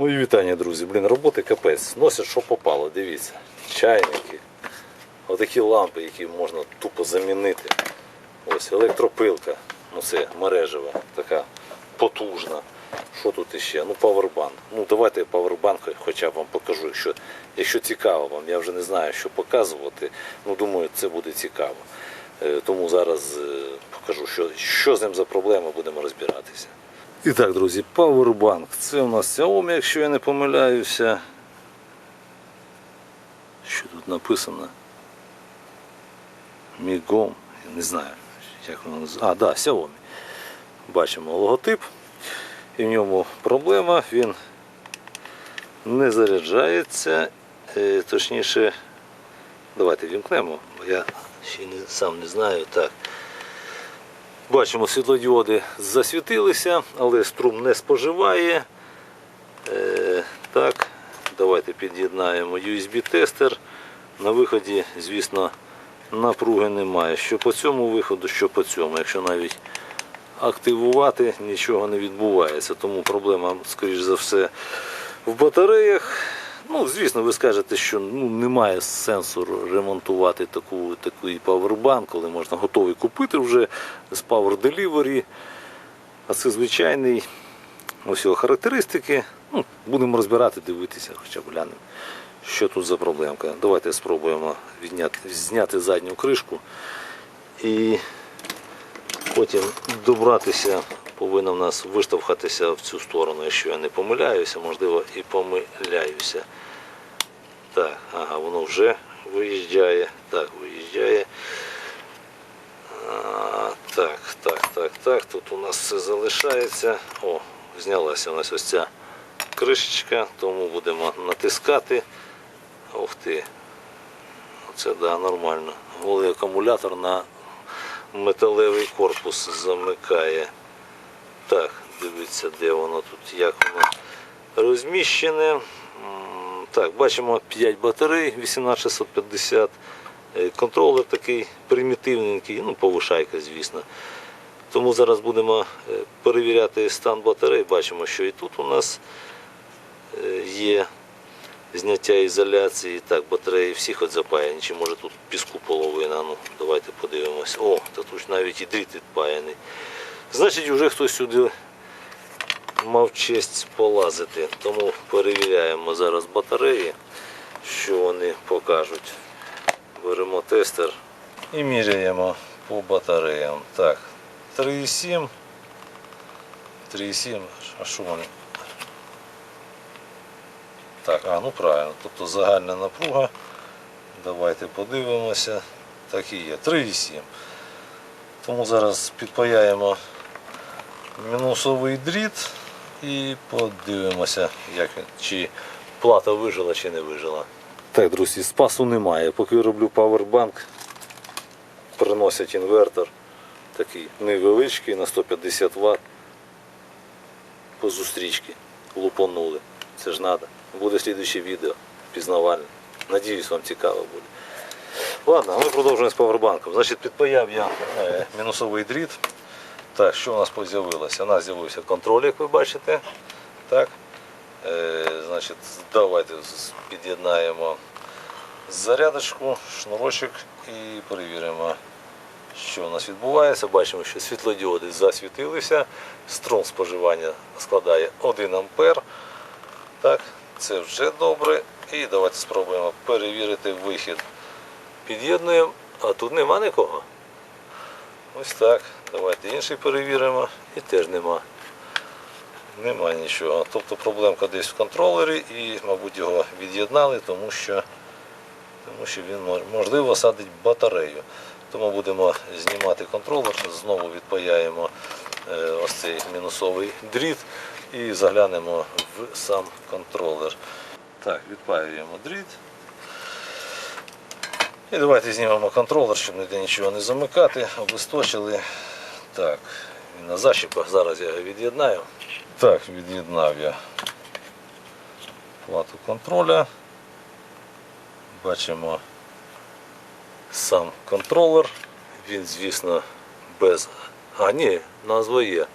Мої вітання, друзі. Блін, роботи капець. Носять, що попало, дивіться. Чайники. Отакі лампи, які можна тупо замінити. Ось електропилка. Ну це мережева, така потужна. Що тут іще? Ну, павербанк. Ну, давайте павербанк хоча б вам покажу, якщо, якщо цікаво вам. Я вже не знаю, що показувати. Ну, думаю, це буде цікаво. Е, Тому зараз е, покажу, що, що з ним за проблема, будемо розбиратися. І так, друзі, Powerbank. Це у нас Xiaomi, якщо я не помиляюся. Що тут написано? Мігом. Не знаю, як воно називається. А, да, Xiaomi. Бачимо логотип. І в ньому проблема, він не заряджається. Е, Точніше, давайте вімкнемо, бо я ще сам не знаю. Так. Бачимо, світлодіоди засвітилися, але струм не споживає. Е, так, давайте під'єднаємо USB-тестер. На виході, звісно, напруги немає. Що по цьому виходу, що по цьому. Якщо навіть активувати, нічого не відбувається. Тому проблема, скоріш за все, в батареях. Ну, звісно, ви скажете, що ну, немає сенсу ремонтувати таку, такий павербанк, коли можна готовий купити вже з Power Delivery. А це звичайний ось його характеристики. Ну, будемо розбирати, дивитися, хоча б глянемо, що тут за проблемка. Давайте спробуємо відняти, зняти задню кришку і потім добратися, повинна в нас виштовхатися в цю сторону, якщо я не помиляюся, можливо і помиляюся. Так, ага, воно вже виїжджає. Так, виїжджає. А, так, так, так, так. Тут у нас все залишається. О, знялася у нас ось ця кришечка, тому будемо натискати. Ух ти. Оце да, нормально. Голий акумулятор на металевий корпус замикає. Так, дивіться, де воно тут, як воно розміщене. Так, бачимо 5 батарей 18650. Е, Контролер такий примітивненький, ну, повишайка, звісно. Тому зараз будемо е, перевіряти стан батарей. Бачимо, що і тут у нас е, є зняття ізоляції. Так, батареї всі хоч запаяні, чи може тут піску половина. Ну, давайте подивимось. О, та тут навіть і дріт відпаяний. Значить, вже хтось сюди мав честь полазити. Тому перевіряємо зараз батареї, що вони покажуть. Беремо тестер і міряємо по батареям. Так, 3,7. 3,7. А що вони? Так, а, ну правильно. Тобто загальна напруга. Давайте подивимося. Так і є. 3,7. Тому зараз підпаяємо мінусовий дріт і подивимося, як чи плата вижила, чи не вижила. Так, друзі, спасу немає. Поки роблю павербанк, приносять інвертор такий невеличкий на 150 Вт. По зустрічки лупанули. Це ж треба. Буде слідуюче відео пізнавальне. Надіюсь, вам цікаво буде. Ладно, ми продовжуємо з павербанком. Значить, підпаяв я е, мінусовий дріт. Так, що у нас з'явилося? У нас з'явився контроль, як ви бачите. Так. Е, значить, давайте під'єднаємо зарядочку, шнурочок і перевіримо, що у нас відбувається. Бачимо, що світлодіоди засвітилися. Струм споживання складає 1 ампер. Так, це вже добре. І давайте спробуємо перевірити вихід. Під'єднуємо, а тут нема нікого. Ось так. Давайте інший перевіримо. І теж нема. Нема нічого. Тобто проблемка десь в контролері і, мабуть, його від'єднали, тому що, тому що він можливо садить батарею. Тому будемо знімати контролер, знову відпаяємо е, ось цей мінусовий дріт і заглянемо в сам контролер. Так, відпаюємо дріт. І давайте знімемо контролер, щоб ніде нічого не замикати. Облисточили. Так, на защіпах. Зараз я його від'єднаю. Так, від'єднав я плату контроля. Бачимо сам контролер. Він, звісно, без. А, ні, назва є.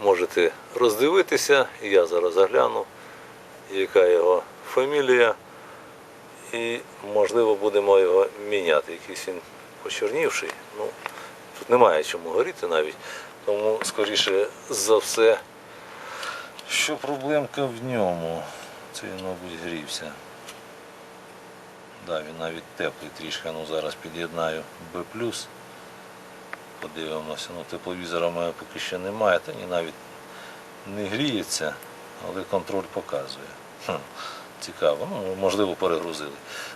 Можете роздивитися, я зараз загляну. яка його фамілія. І можливо будемо його міняти. Якийсь він почорнівший. Ну, немає чому горіти навіть. Тому, скоріше за все. Що проблемка в ньому? Це він, мабуть, грівся. Да, він навіть теплий трішки, ну зараз під'єднаю B+. Подивимося. Ну, тепловізора в поки що немає, та ні навіть не гріється, але контроль показує. Цікаво, ну, можливо, перегрузили.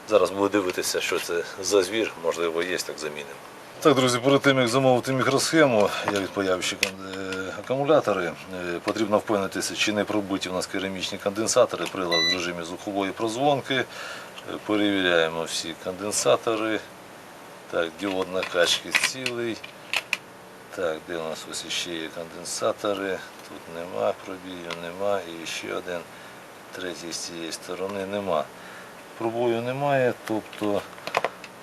Зараз буду дивитися, що це за звір, можливо, є, так замінимо. Так, друзі, перед тим як замовити мікросхему, я відпаяв ще е, акумулятори. Е, Потрібно впевнитися, чи не пробиті у нас керамічні конденсатори, прилад в режимі звукової прозвонки. Е, Перевіряємо всі конденсатори. Так, діод накачки цілий. Так, де у нас ось ще є конденсатори. Тут нема пробію, нема. І ще один. Третій з цієї сторони нема. Пробою немає, тобто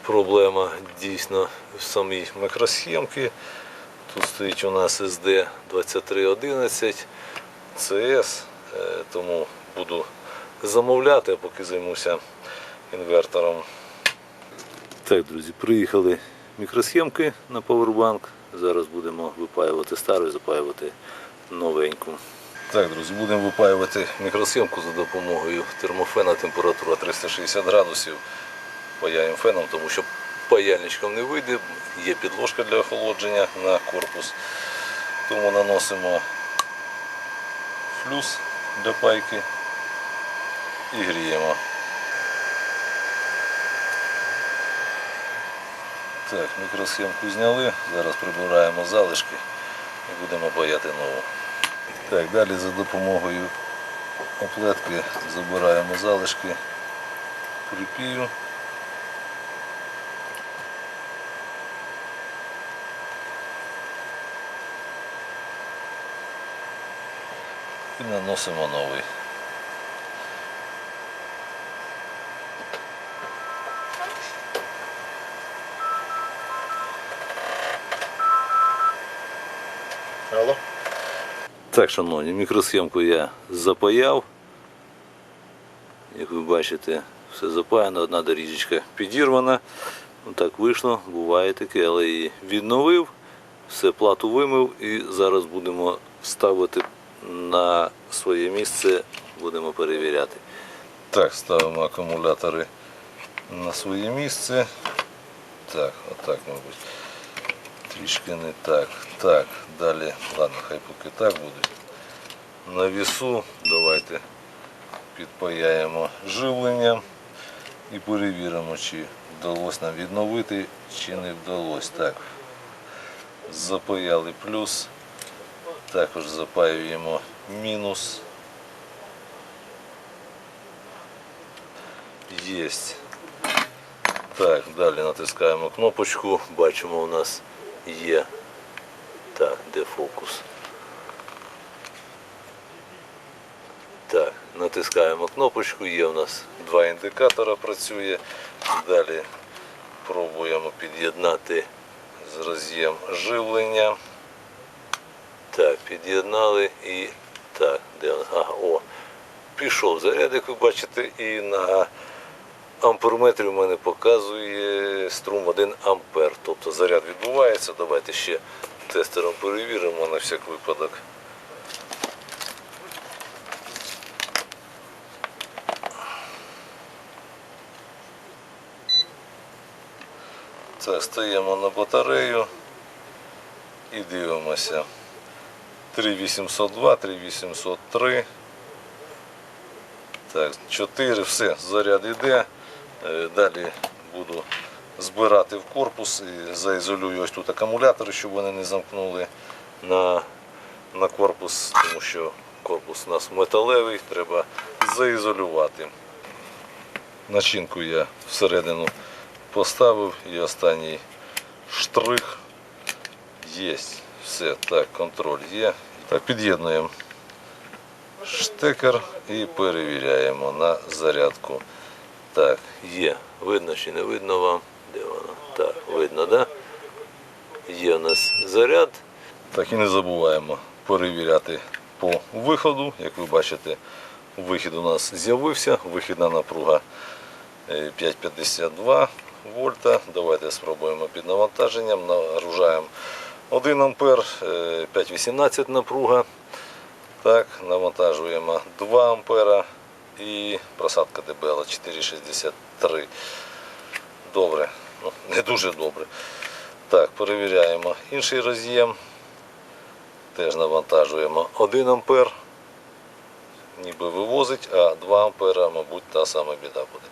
проблема дійсно в самій мікросхемці. Тут стоїть у нас SD 2311 CS, тому буду замовляти, поки займуся інвертором. Так, друзі, приїхали мікросхемки на Powerbank. Зараз будемо випаювати стару і запаювати новеньку. Так, друзі, будемо випаювати мікросхемку за допомогою термофена, температура 360 градусів. Паяємо феном, тому що паяльничком не вийде, є підложка для охолодження на корпус. Тому наносимо флюс для пайки і гріємо. Так, мікросхемку зняли, зараз прибираємо залишки і будемо паяти нову. Так, далі за допомогою оплетки забираємо залишки припію. І наносимо новий. Алло. Так, шановні, мікросхемку я запаяв. Як ви бачите, все запаяно, одна доріжечка підірвана. Так вийшло, буває таке, але її відновив, все плату вимив і зараз будемо ставити на своє місце, будемо перевіряти. Так, ставимо акумулятори на своє місце. Так, отак, мабуть. Трішки не так. Так, далі, ладно, хай поки так буде. На вісу давайте підпаяємо живлення і перевіримо, чи вдалося нам відновити, чи не вдалося. Так, запаяли плюс, також запаюємо мінус. Єсть. Так, далі натискаємо кнопочку, бачимо, у нас є. Так, де фокус? Так, натискаємо кнопочку, є у нас два індикатора працює. Далі пробуємо під'єднати з роз'єм живлення. Під'єднали і так, де? Ага, о, пішов заряд, як ви бачите, і на амперметрі у мене показує струм 1 ампер. Тобто заряд відбувається. Давайте ще тестером перевіримо на всяк випадок. Так, стаємо на батарею і дивимося. 3802, 3803. Так, 4, все, заряд йде. Е, Далі буду збирати в корпус і заізолюю ось тут акумулятори, щоб вони не замкнули на, на корпус, тому що корпус у нас металевий, треба заізолювати. Начинку я всередину поставив і останній штрих є. Все, так, контроль є. Так, під'єднуємо штекер і перевіряємо на зарядку. Так, є. Видно чи не видно вам? Де воно? Так, видно, да? Є у нас заряд. Так і не забуваємо перевіряти по виходу. Як ви бачите, Вихід у нас з'явився, вихідна напруга е, 5,52 вольта. Давайте спробуємо під навантаженням. Нагружаємо 1 ампер, е, 5,18 напруга. Так, навантажуємо 2 ампера і просадка ДБЛ 4,63. Добре, ну, не дуже добре. Так, перевіряємо інший роз'єм. Теж навантажуємо 1 ампер. Ніби вивозить, а 2 ампера, мабуть, та сама біда буде.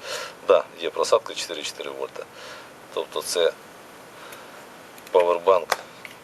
Так, да, є просадка 4,4 вольта. Тобто це павербанк